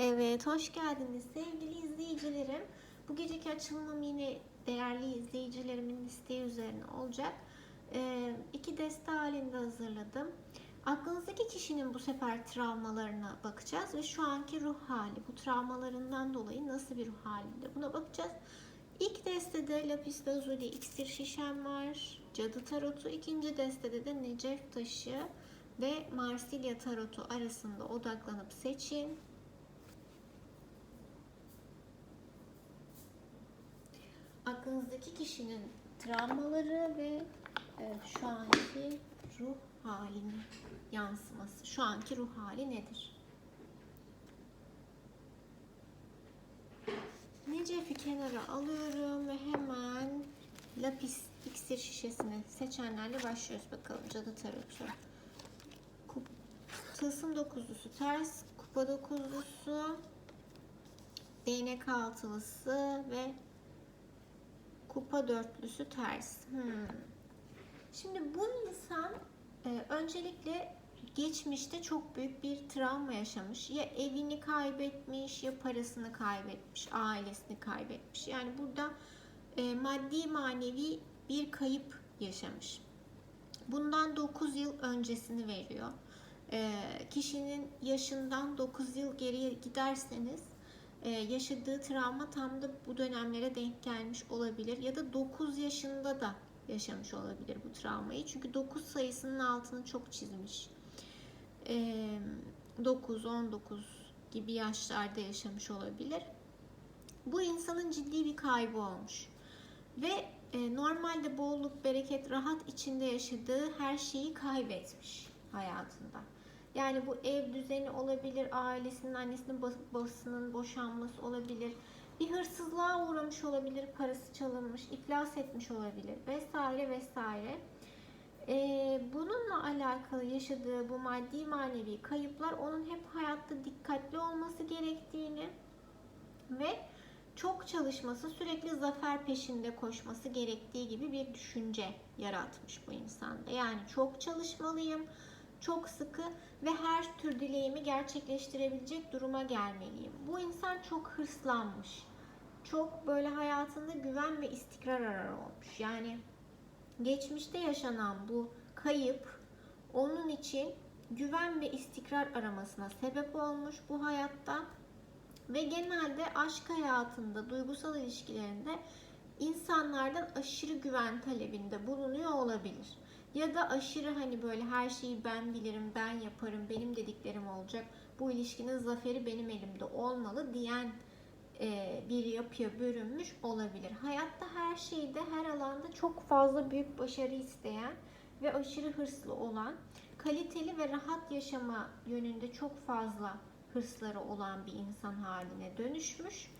Evet, hoş geldiniz sevgili izleyicilerim. Bu geceki açılımım yine değerli izleyicilerimin isteği üzerine olacak. Ee, iki deste halinde hazırladım. Aklınızdaki kişinin bu sefer travmalarına bakacağız ve şu anki ruh hali, bu travmalarından dolayı nasıl bir ruh halinde buna bakacağız. İlk destede lapis lazuli iksir şişem var, cadı tarotu. İkinci destede de necef taşı ve marsilya tarotu arasında odaklanıp seçin. Aklınızdaki kişinin travmaları ve e, şu anki ruh halinin yansıması. Şu anki ruh hali nedir? Necef'i kenara alıyorum ve hemen lapis iksir şişesini seçenlerle başlıyoruz bakalım cadı tarotu. Kup, tılsım dokuzlusu ters, kupa dokuzlusu, değnek altılısı ve kupa dörtlüsü ters. Hmm. Şimdi bu insan e, öncelikle geçmişte çok büyük bir travma yaşamış. Ya evini kaybetmiş, ya parasını kaybetmiş, ailesini kaybetmiş. Yani burada e, maddi manevi bir kayıp yaşamış. Bundan 9 yıl öncesini veriyor. E, kişinin yaşından 9 yıl geriye giderseniz ee, yaşadığı travma tam da bu dönemlere denk gelmiş olabilir ya da 9 yaşında da yaşamış olabilir bu travmayı. Çünkü 9 sayısının altını çok çizmiş. 9, 19 gibi yaşlarda yaşamış olabilir. Bu insanın ciddi bir kaybı olmuş. Ve e, normalde bolluk, bereket, rahat içinde yaşadığı her şeyi kaybetmiş hayatında. Yani bu ev düzeni olabilir, ailesinin, annesinin, babasının boşanması olabilir. Bir hırsızlığa uğramış olabilir, parası çalınmış, iflas etmiş olabilir vesaire vesaire. Ee, bununla alakalı yaşadığı bu maddi manevi kayıplar onun hep hayatta dikkatli olması gerektiğini ve çok çalışması, sürekli zafer peşinde koşması gerektiği gibi bir düşünce yaratmış bu insanda. Yani çok çalışmalıyım, çok sıkı ve her tür dileğimi gerçekleştirebilecek duruma gelmeliyim. Bu insan çok hırslanmış. Çok böyle hayatında güven ve istikrar arar olmuş. Yani geçmişte yaşanan bu kayıp onun için güven ve istikrar aramasına sebep olmuş bu hayatta. Ve genelde aşk hayatında, duygusal ilişkilerinde insanlardan aşırı güven talebinde bulunuyor olabilir ya da aşırı hani böyle her şeyi ben bilirim, ben yaparım, benim dediklerim olacak. Bu ilişkinin zaferi benim elimde olmalı diyen e, bir yapıya bürünmüş olabilir. Hayatta her şeyde, her alanda çok fazla büyük başarı isteyen ve aşırı hırslı olan, kaliteli ve rahat yaşama yönünde çok fazla hırsları olan bir insan haline dönüşmüş.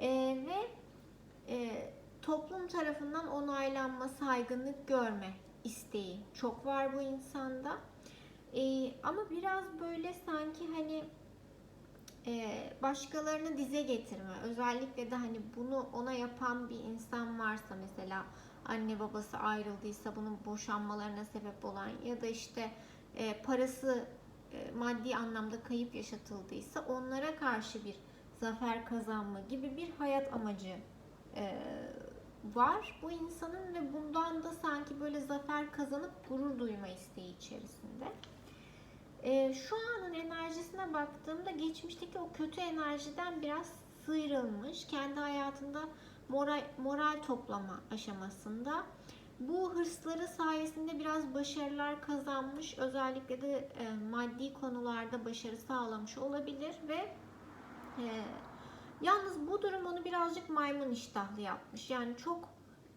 E, ve e, toplum tarafından onaylanma, saygınlık görme isteği çok var bu insanda. Ee, ama biraz böyle sanki hani e, başkalarını dize getirme. Özellikle de hani bunu ona yapan bir insan varsa mesela anne babası ayrıldıysa bunun boşanmalarına sebep olan ya da işte e, parası e, maddi anlamda kayıp yaşatıldıysa onlara karşı bir zafer kazanma gibi bir hayat amacı e, var bu insanın ve bundan da sanki böyle zafer kazanıp gurur duyma isteği içerisinde. Ee, şu anın enerjisine baktığımda geçmişteki o kötü enerjiden biraz sıyrılmış. Kendi hayatında moral, moral toplama aşamasında. Bu hırsları sayesinde biraz başarılar kazanmış. Özellikle de e, maddi konularda başarı sağlamış olabilir ve e, Yalnız bu durum onu birazcık maymun iştahlı yapmış. Yani çok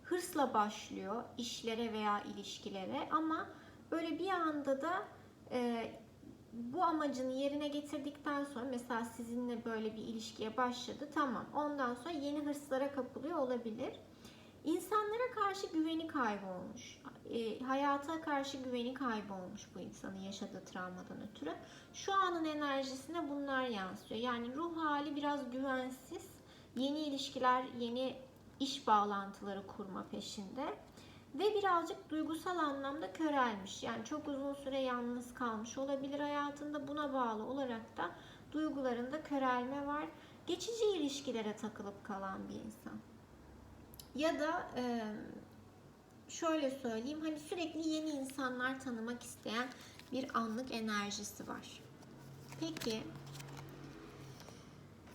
hırsla başlıyor işlere veya ilişkilere ama böyle bir anda da e, bu amacını yerine getirdikten sonra mesela sizinle böyle bir ilişkiye başladı tamam ondan sonra yeni hırslara kapılıyor olabilir. İnsanlara karşı güveni kaybolmuş. E, hayata karşı güveni kaybolmuş bu insanın yaşadığı travmadan ötürü. Şu anın enerjisine bunlar yansıyor. Yani ruh hali biraz güvensiz. Yeni ilişkiler, yeni iş bağlantıları kurma peşinde. Ve birazcık duygusal anlamda körelmiş. Yani çok uzun süre yalnız kalmış olabilir hayatında. Buna bağlı olarak da Duygularında körelme var. Geçici ilişkilere takılıp kalan bir insan. Ya da şöyle söyleyeyim hani sürekli yeni insanlar tanımak isteyen bir anlık enerjisi var. Peki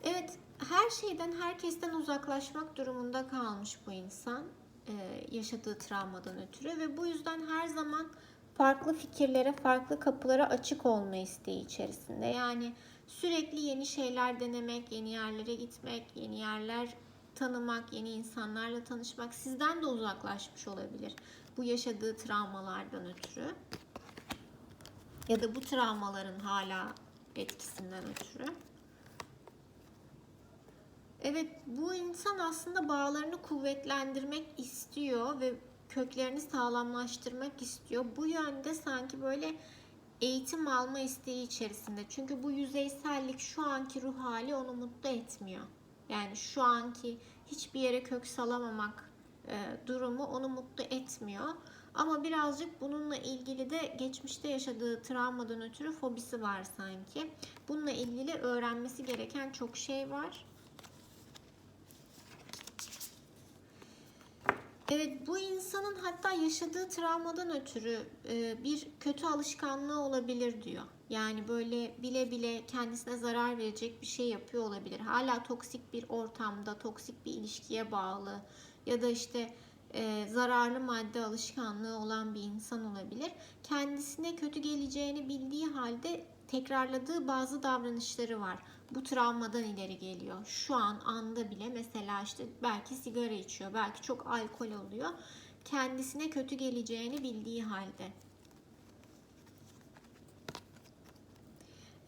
evet her şeyden herkesten uzaklaşmak durumunda kalmış bu insan e, yaşadığı travmadan ötürü ve bu yüzden her zaman farklı fikirlere, farklı kapılara açık olma isteği içerisinde. Yani sürekli yeni şeyler denemek, yeni yerlere gitmek, yeni yerler tanımak, yeni insanlarla tanışmak sizden de uzaklaşmış olabilir. Bu yaşadığı travmalardan ötürü. Ya da bu travmaların hala etkisinden ötürü. Evet, bu insan aslında bağlarını kuvvetlendirmek istiyor ve köklerini sağlamlaştırmak istiyor. Bu yönde sanki böyle eğitim alma isteği içerisinde. Çünkü bu yüzeysellik şu anki ruh hali onu mutlu etmiyor. Yani şu anki hiçbir yere kök salamamak e, durumu onu mutlu etmiyor. Ama birazcık bununla ilgili de geçmişte yaşadığı travmadan ötürü fobisi var sanki. Bununla ilgili öğrenmesi gereken çok şey var. Evet bu insanın hatta yaşadığı travmadan ötürü e, bir kötü alışkanlığı olabilir diyor. Yani böyle bile bile kendisine zarar verecek bir şey yapıyor olabilir. Hala toksik bir ortamda, toksik bir ilişkiye bağlı ya da işte e, zararlı madde alışkanlığı olan bir insan olabilir. Kendisine kötü geleceğini bildiği halde tekrarladığı bazı davranışları var. Bu travmadan ileri geliyor. Şu an anda bile mesela işte belki sigara içiyor, belki çok alkol oluyor. Kendisine kötü geleceğini bildiği halde.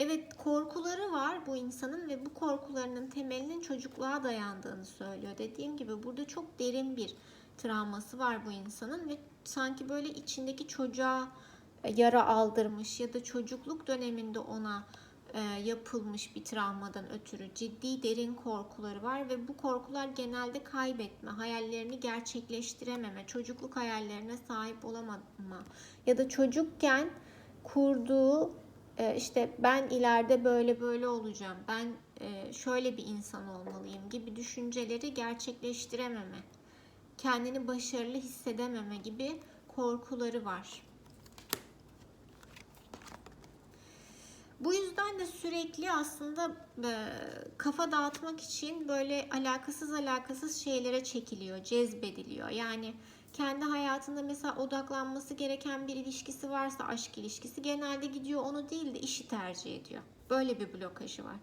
Evet korkuları var bu insanın ve bu korkularının temelinin çocukluğa dayandığını söylüyor. Dediğim gibi burada çok derin bir travması var bu insanın ve sanki böyle içindeki çocuğa yara aldırmış ya da çocukluk döneminde ona yapılmış bir travmadan ötürü ciddi derin korkuları var ve bu korkular genelde kaybetme, hayallerini gerçekleştirememe, çocukluk hayallerine sahip olamama ya da çocukken kurduğu e, işte ben ileride böyle böyle olacağım, ben e, şöyle bir insan olmalıyım gibi düşünceleri gerçekleştirememe, kendini başarılı hissedememe gibi korkuları var. Bu yüzden de sürekli aslında e, kafa dağıtmak için böyle alakasız alakasız şeylere çekiliyor, cezbediliyor. Yani kendi hayatında mesela odaklanması gereken bir ilişkisi varsa aşk ilişkisi genelde gidiyor onu değil de işi tercih ediyor. Böyle bir blokajı var.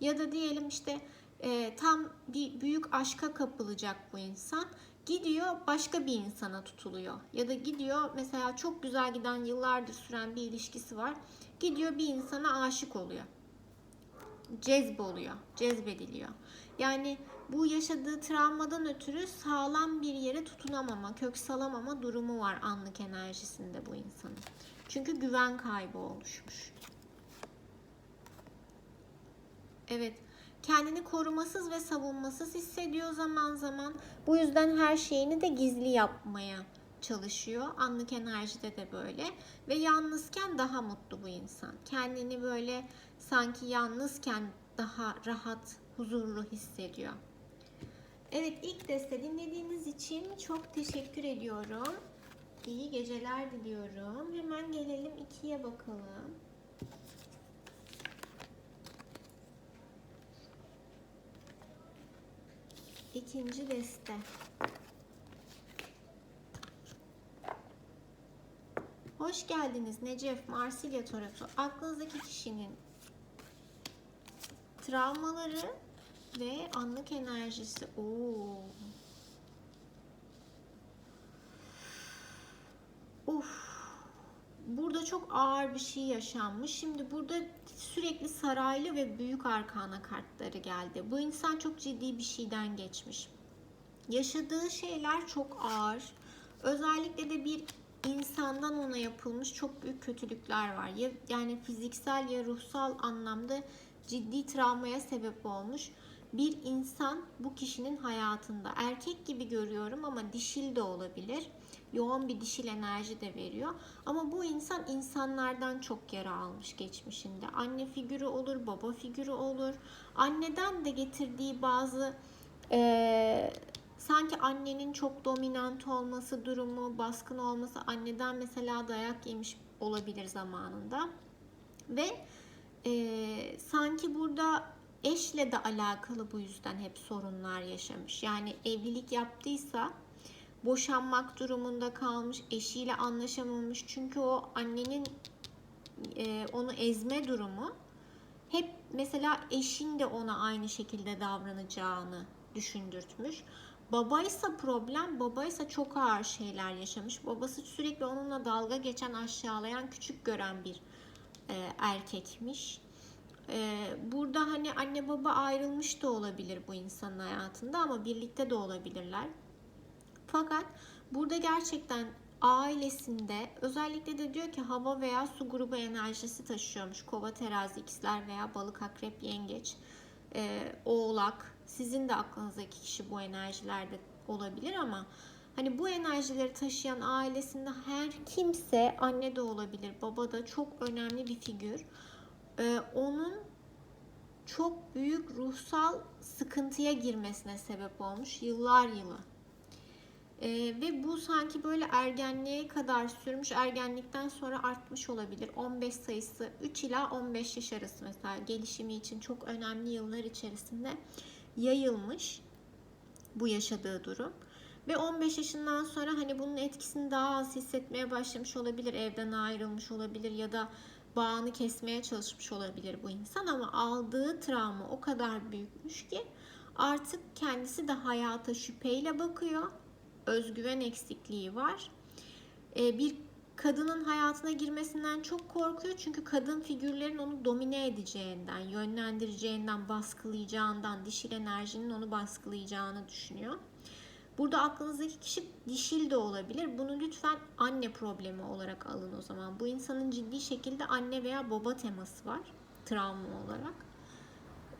Ya da diyelim işte e, tam bir büyük aşka kapılacak bu insan. Gidiyor başka bir insana tutuluyor. Ya da gidiyor mesela çok güzel giden yıllardır süren bir ilişkisi var. Gidiyor bir insana aşık oluyor. Cezb oluyor, cezbediliyor. Yani bu yaşadığı travmadan ötürü sağlam bir yere tutunamama, kök salamama durumu var anlık enerjisinde bu insanın. Çünkü güven kaybı oluşmuş. Evet, kendini korumasız ve savunmasız hissediyor zaman zaman. Bu yüzden her şeyini de gizli yapmaya çalışıyor. Anlık enerjide de böyle. Ve yalnızken daha mutlu bu insan. Kendini böyle sanki yalnızken daha rahat, huzurlu hissediyor. Evet ilk deste dinlediğiniz için çok teşekkür ediyorum. İyi geceler diliyorum. Hemen gelelim ikiye bakalım. İkinci deste. Hoş geldiniz Necef Marsilya Tarafı. Aklınızdaki kişinin travmaları ve anlık enerjisi. Oo. Uf. Burada çok ağır bir şey yaşanmış. Şimdi burada sürekli saraylı ve büyük arkana kartları geldi. Bu insan çok ciddi bir şeyden geçmiş. Yaşadığı şeyler çok ağır. Özellikle de bir insandan ona yapılmış çok büyük kötülükler var. Ya yani fiziksel ya ruhsal anlamda ciddi travmaya sebep olmuş bir insan bu kişinin hayatında. Erkek gibi görüyorum ama dişil de olabilir. yoğun bir dişil enerji de veriyor. Ama bu insan insanlardan çok yara almış geçmişinde. Anne figürü olur, baba figürü olur. Anneden de getirdiği bazı e, sanki annenin çok dominant olması durumu, baskın olması, anneden mesela dayak yemiş olabilir zamanında. Ve e, sanki burada eşle de alakalı bu yüzden hep sorunlar yaşamış. Yani evlilik yaptıysa boşanmak durumunda kalmış, eşiyle anlaşamamış. Çünkü o annenin e, onu ezme durumu hep mesela eşin de ona aynı şekilde davranacağını düşündürtmüş. Babaysa problem, babaysa çok ağır şeyler yaşamış. Babası sürekli onunla dalga geçen, aşağılayan, küçük gören bir e, erkekmiş. E, burada hani anne baba ayrılmış da olabilir bu insanın hayatında ama birlikte de olabilirler. Fakat burada gerçekten ailesinde özellikle de diyor ki hava veya su grubu enerjisi taşıyormuş. Kova, terazi, ikizler veya balık, akrep, yengeç, e, oğlak. Sizin de aklınızdaki kişi bu enerjilerde olabilir ama hani bu enerjileri taşıyan ailesinde her kimse anne de olabilir, baba da çok önemli bir figür. E, onun çok büyük ruhsal sıkıntıya girmesine sebep olmuş yıllar yılı. Ee, ve bu sanki böyle ergenliğe kadar sürmüş. Ergenlikten sonra artmış olabilir. 15 sayısı 3 ila 15 yaş arası mesela gelişimi için çok önemli yıllar içerisinde yayılmış bu yaşadığı durum. Ve 15 yaşından sonra hani bunun etkisini daha az hissetmeye başlamış olabilir. Evden ayrılmış olabilir ya da bağını kesmeye çalışmış olabilir bu insan ama aldığı travma o kadar büyükmüş ki artık kendisi de hayata şüpheyle bakıyor. Özgüven eksikliği var. Ee, bir kadının hayatına girmesinden çok korkuyor çünkü kadın figürlerin onu domine edeceğinden, yönlendireceğinden, baskılayacağından, dişil enerjinin onu baskılayacağını düşünüyor. Burada aklınızdaki kişi dişil de olabilir. Bunu lütfen anne problemi olarak alın o zaman. Bu insanın ciddi şekilde anne veya baba teması var travma olarak.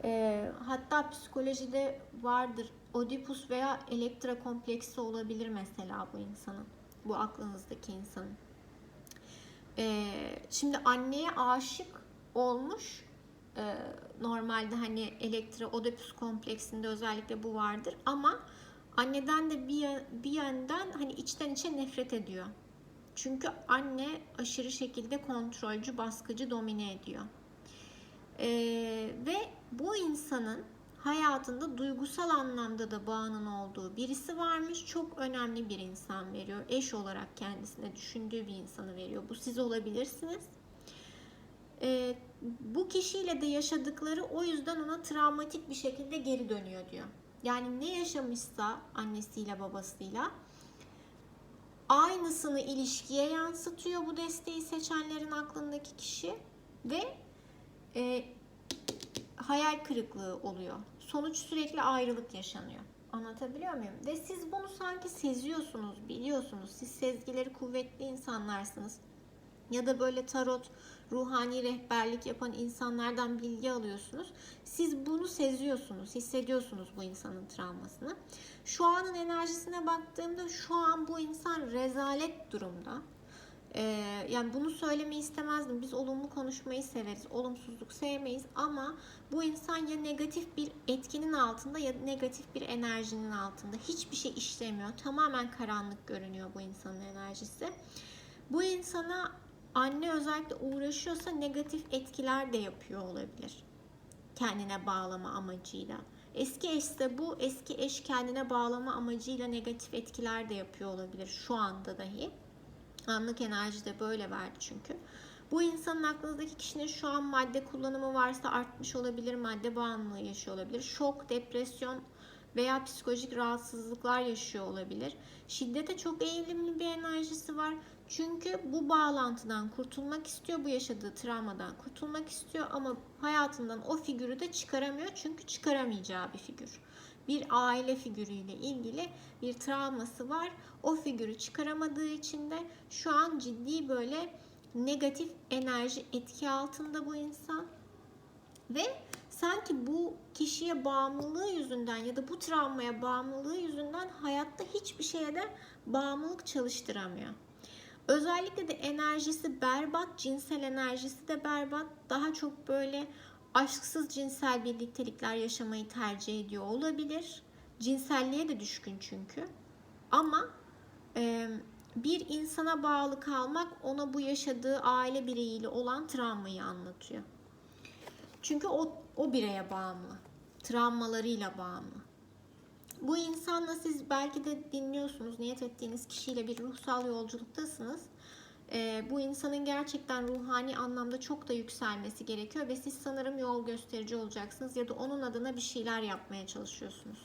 E, hatta psikolojide vardır. Oedipus veya Elektra kompleksi olabilir mesela bu insanın. Bu aklınızdaki insanın. E, şimdi anneye aşık olmuş. E, normalde hani Elektra Oedipus kompleksinde özellikle bu vardır ama anneden de bir, bir yönden hani içten içe nefret ediyor. Çünkü anne aşırı şekilde kontrolcü, baskıcı, domine ediyor. Ee, ve bu insanın hayatında duygusal anlamda da bağının olduğu birisi varmış. Çok önemli bir insan veriyor. Eş olarak kendisine düşündüğü bir insanı veriyor. Bu siz olabilirsiniz. Ee, bu kişiyle de yaşadıkları o yüzden ona travmatik bir şekilde geri dönüyor diyor. Yani ne yaşamışsa annesiyle babasıyla aynısını ilişkiye yansıtıyor bu desteği seçenlerin aklındaki kişi ve e, hayal kırıklığı oluyor. Sonuç sürekli ayrılık yaşanıyor. Anlatabiliyor muyum? Ve siz bunu sanki seziyorsunuz, biliyorsunuz. Siz sezgileri kuvvetli insanlarsınız. Ya da böyle tarot, ruhani rehberlik yapan insanlardan bilgi alıyorsunuz. Siz bunu seziyorsunuz, hissediyorsunuz bu insanın travmasını. Şu anın enerjisine baktığımda şu an bu insan rezalet durumda. Ee, yani bunu söylemeyi istemezdim. Biz olumlu konuşmayı severiz. Olumsuzluk sevmeyiz ama bu insan ya negatif bir etkinin altında ya negatif bir enerjinin altında. Hiçbir şey işlemiyor. Tamamen karanlık görünüyor bu insanın enerjisi. Bu insana anne özellikle uğraşıyorsa negatif etkiler de yapıyor olabilir. Kendine bağlama amacıyla. Eski eşse bu eski eş kendine bağlama amacıyla negatif etkiler de yapıyor olabilir şu anda dahi. Anlık enerji de böyle verdi çünkü. Bu insanın aklınızdaki kişinin şu an madde kullanımı varsa artmış olabilir, madde bağımlılığı yaşıyor olabilir. Şok, depresyon veya psikolojik rahatsızlıklar yaşıyor olabilir. Şiddete çok eğilimli bir enerjisi var. Çünkü bu bağlantıdan kurtulmak istiyor, bu yaşadığı travmadan kurtulmak istiyor ama hayatından o figürü de çıkaramıyor çünkü çıkaramayacağı bir figür. Bir aile figürüyle ilgili bir travması var. O figürü çıkaramadığı için de şu an ciddi böyle negatif enerji etki altında bu insan. Ve sanki bu kişiye bağımlılığı yüzünden ya da bu travmaya bağımlılığı yüzünden hayatta hiçbir şeye de bağımlılık çalıştıramıyor. Özellikle de enerjisi berbat, cinsel enerjisi de berbat. Daha çok böyle aşksız cinsel birliktelikler yaşamayı tercih ediyor olabilir. Cinselliğe de düşkün çünkü. Ama e, bir insana bağlı kalmak ona bu yaşadığı aile bireyiyle olan travmayı anlatıyor. Çünkü o, o bireye bağımlı. Travmalarıyla bağımlı. Bu insanla siz belki de dinliyorsunuz, niyet ettiğiniz kişiyle bir ruhsal yolculuktasınız. Ee, bu insanın gerçekten ruhani anlamda çok da yükselmesi gerekiyor ve siz sanırım yol gösterici olacaksınız ya da onun adına bir şeyler yapmaya çalışıyorsunuz.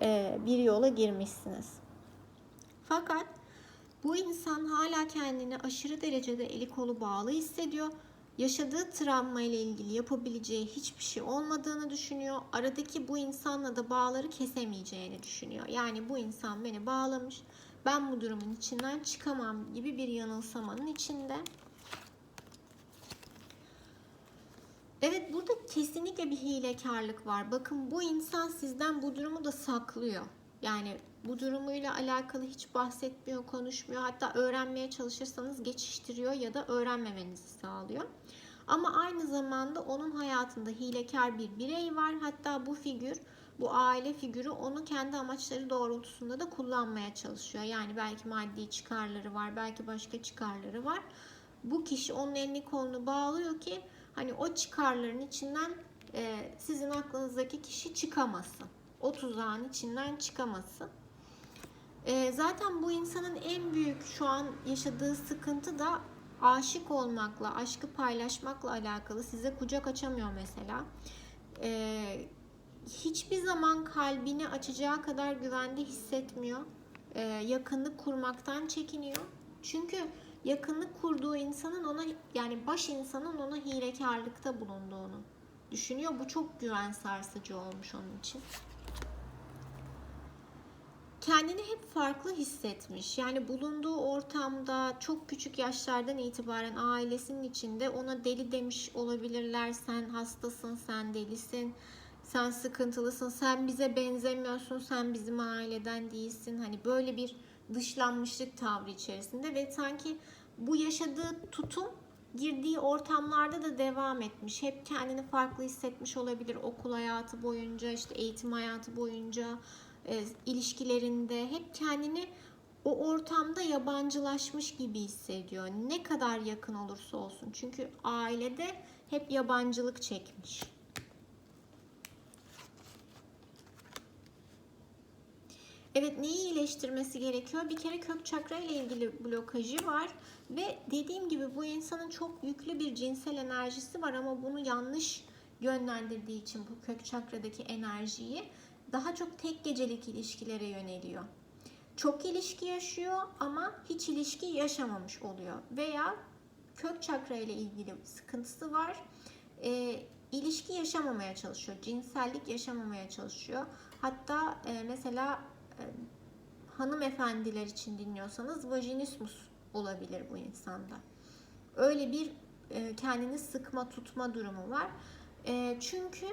Ee, bir yola girmişsiniz. Fakat bu insan hala kendini aşırı derecede eli kolu bağlı hissediyor. Yaşadığı travma ile ilgili yapabileceği hiçbir şey olmadığını düşünüyor. Aradaki bu insanla da bağları kesemeyeceğini düşünüyor. Yani bu insan beni bağlamış. Ben bu durumun içinden çıkamam gibi bir yanılsamanın içinde. Evet burada kesinlikle bir hilekarlık var. Bakın bu insan sizden bu durumu da saklıyor. Yani bu durumuyla alakalı hiç bahsetmiyor, konuşmuyor. Hatta öğrenmeye çalışırsanız geçiştiriyor ya da öğrenmemenizi sağlıyor. Ama aynı zamanda onun hayatında hilekar bir birey var. Hatta bu figür, bu aile figürü onu kendi amaçları doğrultusunda da kullanmaya çalışıyor. Yani belki maddi çıkarları var, belki başka çıkarları var. Bu kişi onun elini kolunu bağlıyor ki hani o çıkarların içinden e, sizin aklınızdaki kişi çıkamasın. O tuzağın içinden çıkamasın. E, zaten bu insanın en büyük şu an yaşadığı sıkıntı da aşık olmakla, aşkı paylaşmakla alakalı. Size kucak açamıyor mesela. E, hiçbir zaman kalbini açacağı kadar güvende hissetmiyor. E, yakınlık kurmaktan çekiniyor. Çünkü yakınlık kurduğu insanın ona yani baş insanın ona hilekarlıkta bulunduğunu düşünüyor. Bu çok güven sarsıcı olmuş onun için kendini hep farklı hissetmiş. Yani bulunduğu ortamda çok küçük yaşlardan itibaren ailesinin içinde ona deli demiş olabilirler. Sen hastasın, sen delisin, sen sıkıntılısın, sen bize benzemiyorsun, sen bizim aileden değilsin. Hani böyle bir dışlanmışlık tavrı içerisinde ve sanki bu yaşadığı tutum girdiği ortamlarda da devam etmiş. Hep kendini farklı hissetmiş olabilir okul hayatı boyunca, işte eğitim hayatı boyunca e, ilişkilerinde hep kendini o ortamda yabancılaşmış gibi hissediyor. Ne kadar yakın olursa olsun. Çünkü ailede hep yabancılık çekmiş. Evet neyi iyileştirmesi gerekiyor? Bir kere kök çakra ile ilgili blokajı var ve dediğim gibi bu insanın çok yüklü bir cinsel enerjisi var ama bunu yanlış yönlendirdiği için bu kök çakradaki enerjiyi daha çok tek gecelik ilişkilere yöneliyor. Çok ilişki yaşıyor ama hiç ilişki yaşamamış oluyor. Veya kök çakra ile ilgili sıkıntısı var. E, ilişki yaşamamaya çalışıyor. Cinsellik yaşamamaya çalışıyor. Hatta e, mesela hanımefendiler için dinliyorsanız vajinismus olabilir bu insanda. Öyle bir e, kendini sıkma tutma durumu var. E, çünkü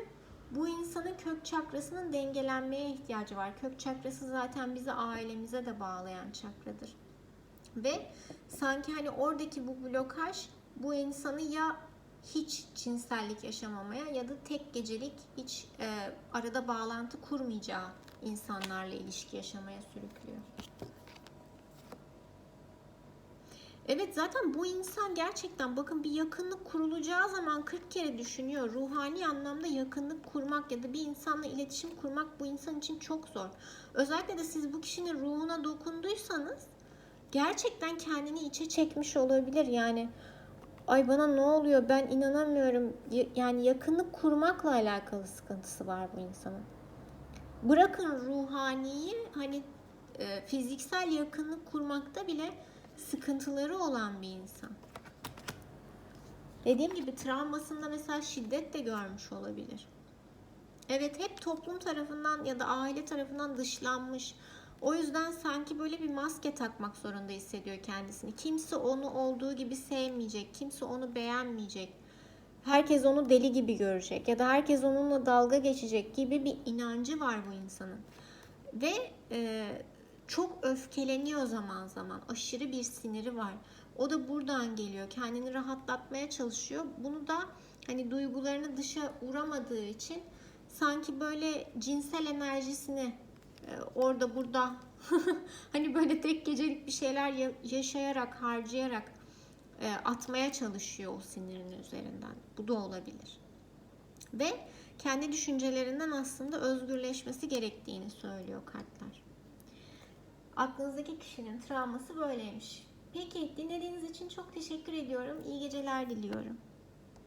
bu insanın kök çakrasının dengelenmeye ihtiyacı var. Kök çakrası zaten bizi ailemize de bağlayan çakradır. Ve sanki hani oradaki bu blokaj bu insanı ya hiç cinsellik yaşamamaya ya da tek gecelik hiç e, arada bağlantı kurmayacağı insanlarla ilişki yaşamaya sürüklüyor. Evet zaten bu insan gerçekten bakın bir yakınlık kurulacağı zaman 40 kere düşünüyor. Ruhani anlamda yakınlık kurmak ya da bir insanla iletişim kurmak bu insan için çok zor. Özellikle de siz bu kişinin ruhuna dokunduysanız gerçekten kendini içe çekmiş olabilir. Yani ay bana ne oluyor ben inanamıyorum. Yani yakınlık kurmakla alakalı sıkıntısı var bu insanın. Bırakın ruhaniyi hani e, fiziksel yakınlık kurmakta bile sıkıntıları olan bir insan. Dediğim gibi travmasında mesela şiddet de görmüş olabilir. Evet hep toplum tarafından ya da aile tarafından dışlanmış. O yüzden sanki böyle bir maske takmak zorunda hissediyor kendisini. Kimse onu olduğu gibi sevmeyecek, kimse onu beğenmeyecek. Herkes onu deli gibi görecek ya da herkes onunla dalga geçecek gibi bir inancı var bu insanın. Ve e, çok öfkeleniyor zaman zaman. Aşırı bir siniri var. O da buradan geliyor. Kendini rahatlatmaya çalışıyor. Bunu da hani duygularını dışa vuramadığı için sanki böyle cinsel enerjisini e, orada burada hani böyle tek gecelik bir şeyler ya- yaşayarak, harcayarak e, atmaya çalışıyor o sinirinin üzerinden. Bu da olabilir. Ve kendi düşüncelerinden aslında özgürleşmesi gerektiğini söylüyor kartlar. Aklınızdaki kişinin travması böyleymiş. Peki dinlediğiniz için çok teşekkür ediyorum. İyi geceler diliyorum.